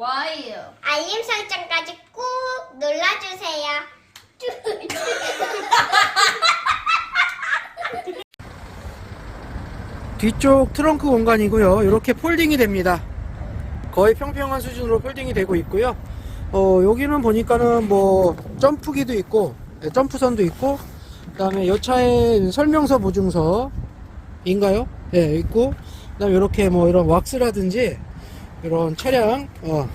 좋아요. 알림 설정까지 꾹 눌러주세요. 뒤쪽 트렁크 공간이고요. 이렇게 폴딩이 됩니다. 거의 평평한 수준으로 폴딩이 되고 있고요. 어, 여기는 보니까는 뭐 점프기도 있고 네, 점프선도 있고 그다음에 이 차의 설명서 보증서인가요? 네, 있고 그다음에 이렇게 뭐 이런 왁스라든지 이런 차량 어,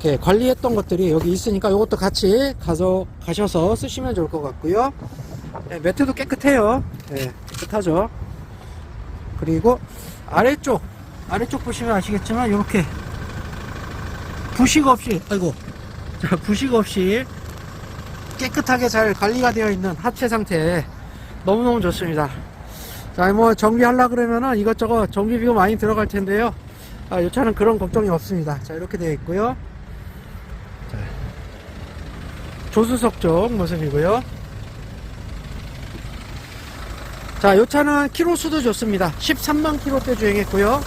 이렇게 관리했던 것들이 여기 있으니까 이것도 같이 가서 가셔서 쓰시면 좋을 것 같고요. 네, 매트도 깨끗해요. 네, 깨끗하죠. 그리고 아래쪽 아래쪽 보시면 아시겠지만 이렇게 부식 없이 아이고 자 부식 없이 깨끗하게 잘 관리가 되어 있는 하체 상태 너무너무 좋습니다 자 뭐 정비하려 그러면은 이것저것 정비비가 많이 들어갈 텐데요 아, 이 차는 그런 걱정이 없습니다 자 이렇게 되어 있고요 자, 조수석 쪽 모습이고요 자, 이 차는 키로수도 좋습니다. 13만 킬로대 주행했고요.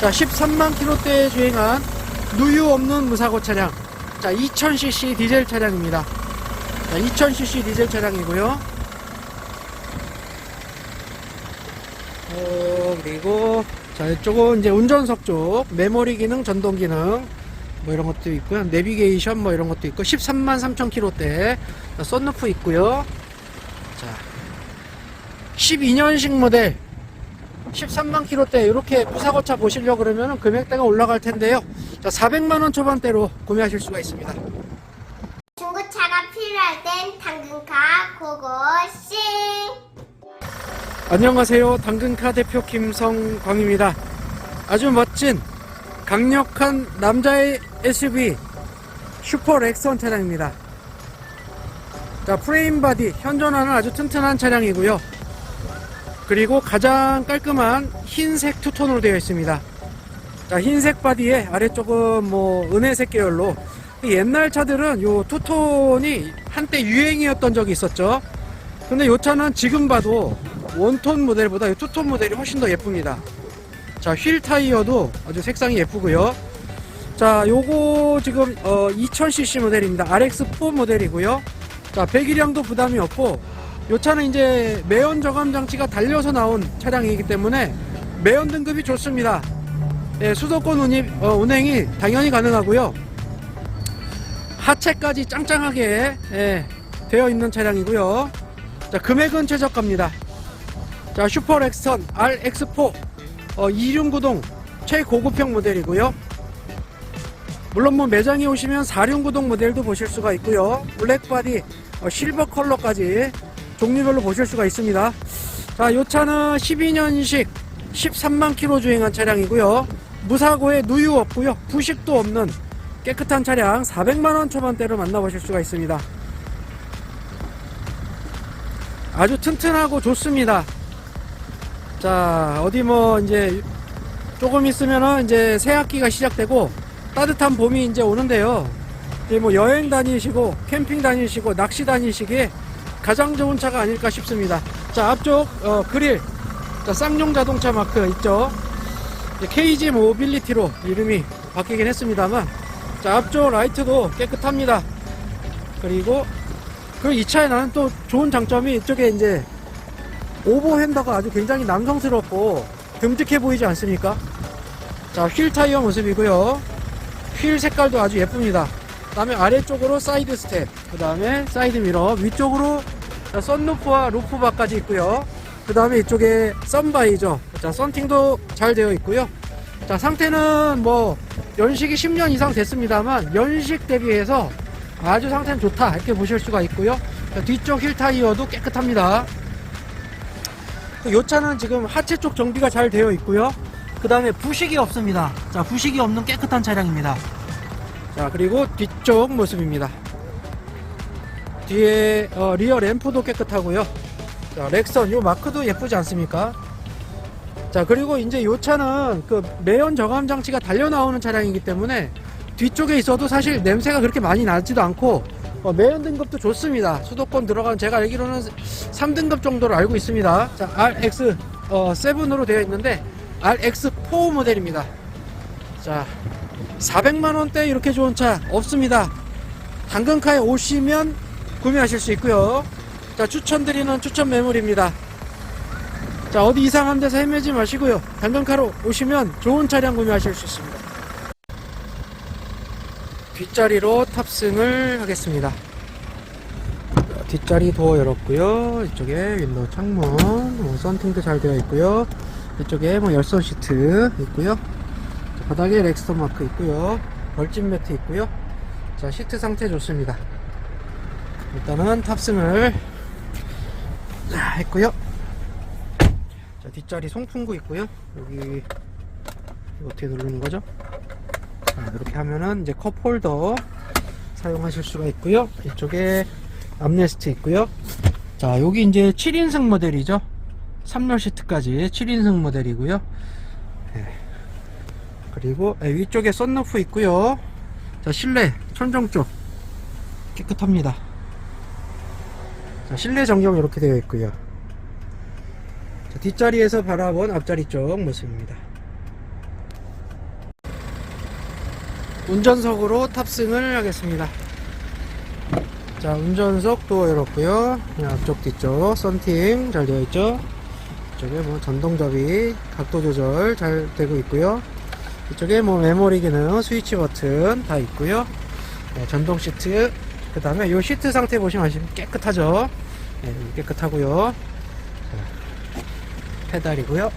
자, 13만 킬로대 주행한 누유 없는 무사고 차량. 자, 2000cc 디젤 차량입니다. 자, 2000cc 디젤 차량이고요. 어, 그리고 자, 이쪽은 이제 운전석 쪽 메모리 기능, 전동 기능 뭐 이런 것도 있고요. 내비게이션 뭐 이런 것도 있고 13만 3천 킬로대 썬루프 있고요. 자, 12년식 모델 13만 킬로대 이렇게 무사고차 보시려 그러면 금액대가 올라갈 텐데요. 자, 400만 원 초반대로 구매하실 수가 있습니다. 중고차가 필요할 땐 당근카 고고싱. 안녕하세요. 당근카 대표 김성광입니다. 아주 멋진 강력한 남자의 SUV 슈퍼 렉선 차량입니다. 자, 프레임 바디 현존하는 아주 튼튼한 차량이고요. 그리고 가장 깔끔한 흰색 투톤으로 되어 있습니다. 자, 흰색 바디에 아래쪽은 뭐 은혜색 계열로 옛날 차들은 요 투톤이 한때 유행이었던 적이 있었죠. 근데 요 차는 지금 봐도 원톤 모델보다 이 투톤 모델이 훨씬 더 예쁩니다. 자, 휠 타이어도 아주 색상이 예쁘고요. 자, 요거 지금 어 2000cc 모델입니다. RX4 모델이고요. 자, 배기량도 부담이 없고 요 차는 이제 매연 저감 장치가 달려서 나온 차량이기 때문에 매연 등급이 좋습니다. 예, 수도권 운임, 어, 운행이 당연히 가능하고요. 하체까지 짱짱하게 예, 되어 있는 차량이고요. 자, 금액은 최저가입니다. 자, 슈퍼 렉선 RX4 어, 2륜구동 최고급형 모델이고요. 물론 뭐 매장에 오시면 4륜구동 모델도 보실 수가 있고요. 블랙바디 어, 실버 컬러까지 종류별로 보실 수가 있습니다. 자, 요 차는 12년식 13만 킬로 주행한 차량이고요. 무사고에 누유 없고요. 부식도 없는 깨끗한 차량 400만 원 초반대로 만나보실 수가 있습니다. 아주 튼튼하고 좋습니다. 자, 어디 뭐 이제 조금 있으면은 이제 새 학기가 시작되고 따뜻한 봄이 이제 오는데요. 뭐 여행 다니시고 캠핑 다니시고 낚시 다니시기에 가장 좋은 차가 아닐까 싶습니다. 자, 앞쪽 어, 그릴 자, 쌍용 자동차 마크 있죠. KG 모빌리티로 이름이 바뀌긴 했습니다만 자, 앞쪽 라이트도 깨끗합니다. 그리고 그 이 차에 나는 또 좋은 장점이 이쪽에 이제 오버 핸더가 아주 굉장히 남성스럽고 듬직해 보이지 않습니까? 자, 휠 타이어 모습이고요. 휠 색깔도 아주 예쁩니다. 그 다음에 아래쪽으로 사이드 스텝, 그 다음에 사이드 미러, 위쪽으로 자, 썬루프와 루프바까지 있고요. 그 다음에 이쪽에 썬바이저, 자, 썬팅도 잘 되어 있고요. 자, 상태는 뭐, 연식이 10년 이상 됐습니다만, 연식 대비해서 아주 상태는 좋다. 이렇게 보실 수가 있고요. 자, 뒤쪽 휠 타이어도 깨끗합니다. 이 차는 지금 하체 쪽 정비가 잘 되어 있고요. 그 다음에 부식이 없습니다. 자, 부식이 없는 깨끗한 차량입니다. 자, 그리고 뒤쪽 모습입니다. 뒤에 어, 리어 램프도 깨끗하고요. 자, 렉선 요 마크도 예쁘지 않습니까? 자, 그리고 이제 요 차는 그 매연 저감 장치가 달려 나오는 차량이기 때문에 뒤쪽에 있어도 사실 냄새가 그렇게 많이 나지도 않고 어, 매연 등급도 좋습니다. 수도권 들어간 제가 알기로는 3등급 정도로 알고 있습니다. 자, RX 어, 7으로 되어 있는데 RX4 모델입니다. 자, 400만 원대 이렇게 좋은 차 없습니다. 당근카에 오시면 구매하실 수 있고요. 자, 추천드리는 추천 매물입니다. 자, 어디 이상한 데서 헤매지 마시고요. 당근카로 오시면 좋은 차량 구매하실 수 있습니다. 뒷자리로 탑승을 하겠습니다. 자, 뒷자리 도어 열었고요. 이쪽에 윈도우 창문, 뭐 썬팅도 잘 되어 있고요. 이쪽에 뭐 열선 시트 있고요. 자, 바닥에 렉스턴 마크 있고요. 벌집 매트 있고요. 자, 시트 상태 좋습니다. 일단은 탑승을 자, 했고요. 자, 뒷자리 송풍구 있고요. 여기 어떻게 누르는 거죠? 자, 이렇게 하면은 이제 컵 홀더 사용하실 수가 있고요. 이쪽에 암레스트 있고요. 자, 여기 이제 7인승 모델이죠. 3열 시트까지 7인승 모델이고요. 예. 그리고 예, 위쪽에 썬루프 있고요. 자, 실내 천정 쪽 깨끗합니다. 자, 실내 전경 이렇게 되어 있고요. 자, 뒷자리에서 바라본 앞자리 쪽 모습입니다. 운전석으로 탑승을 하겠습니다. 자, 운전석 도어 열었고요. 앞쪽 뒤쪽 썬팅 잘 되어 있죠. 이쪽에 뭐 전동 접이 각도 조절 잘 되고 있고요. 이쪽에 뭐 메모리 기능, 스위치 버튼 다 있고요. 네, 전동 시트. 그 다음에 이 시트 상태 보시면 깨끗하죠. 네, 깨끗하고요. 자, 페달이고요.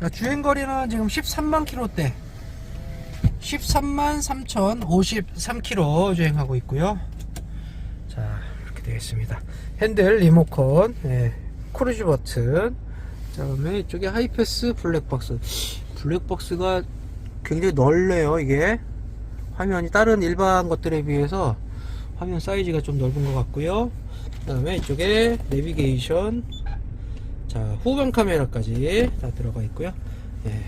자, 주행거리는 지금 13만 킬로대. 13만 3,053km 주행하고 있고요. 자 이렇게 되겠습니다. 핸들 리모컨 예, 크루즈 버튼 자 그다음에 이쪽에 하이패스 블랙박스. 블랙박스가 굉장히 넓네요 이게. 화면이 다른 일반 것들에 비해서 화면 사이즈가 좀 넓은 것 같고요. 그 다음에 이쪽에 내비게이션 자 후방 카메라까지 다 들어가 있고요. 예.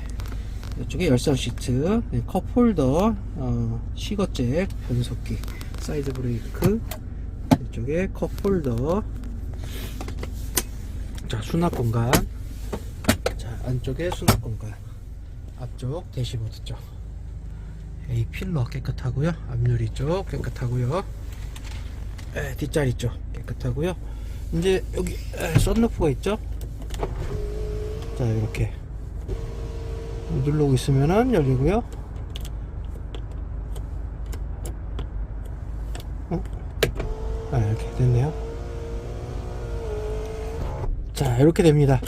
이쪽에 열선 시트 네, 컵홀더 어, 시거잭 변속기 사이드 브레이크 이쪽에 컵홀더. 자 수납 공간. 자 안쪽에 수납 공간. 앞쪽 대시보드 쪽. A 필러 깨끗하고요. 앞유리 쪽 깨끗하고요. 에, 뒷자리 쪽 깨끗하고요. 이제 여기 에, 썬루프가 있죠 자 이렇게 누르고 있으면은 열리고요. 어? 아 이렇게 됐네요. 자 이렇게 됩니다.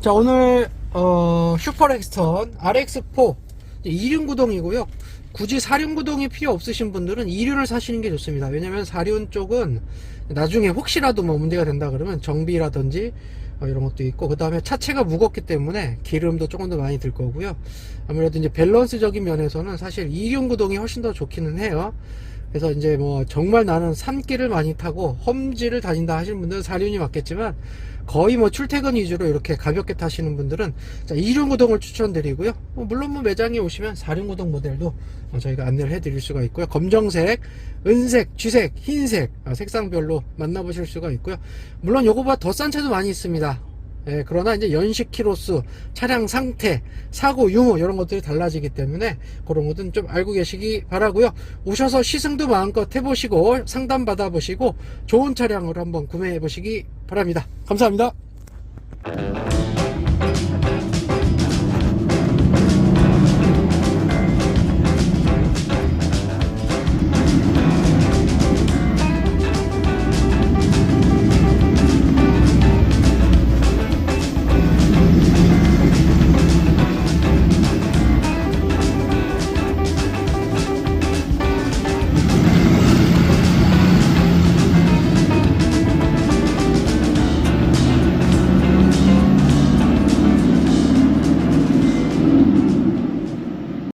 자 오늘 어, 슈퍼렉스턴 RX4 2륜 구동이고요. 굳이 4륜 구동이 필요 없으신 분들은 2륜을 사시는 게 좋습니다. 왜냐면 4륜 쪽은 나중에 혹시라도 뭐 문제가 된다 그러면 정비라든지 어, 이런 것도 있고 그 다음에 차체가 무겁기 때문에 기름도 조금 더 많이 들 거고요. 아무래도 이제 밸런스적인 면에서는 사실 2륜 구동이 훨씬 더 좋기는 해요 그래서 이제 뭐 정말 나는 산길을 많이 타고 험지를 다닌다 하시는 분들은 4륜이 맞겠지만 거의 뭐 출퇴근 위주로 이렇게 가볍게 타시는 분들은 자 2륜 구동을 추천드리고요. 뭐 물론 뭐 매장에 오시면 4륜 구동 모델도 어, 저희가 안내를 해 드릴 수가 있고요. 검정색 은색 쥐색 흰색 어, 색상별로 만나보실 수가 있고요. 물론 요거보다 더 싼 차도 많이 있습니다 예, 그러나 이제 연식 키로수, 차량 상태, 사고 유무 이런 것들이 달라지기 때문에 그런 것은 좀 알고 계시기 바라고요. 오셔서 시승도 마음껏 해보시고 상담 받아보시고 좋은 차량으로 한번 구매해 보시기 바랍니다. 감사합니다.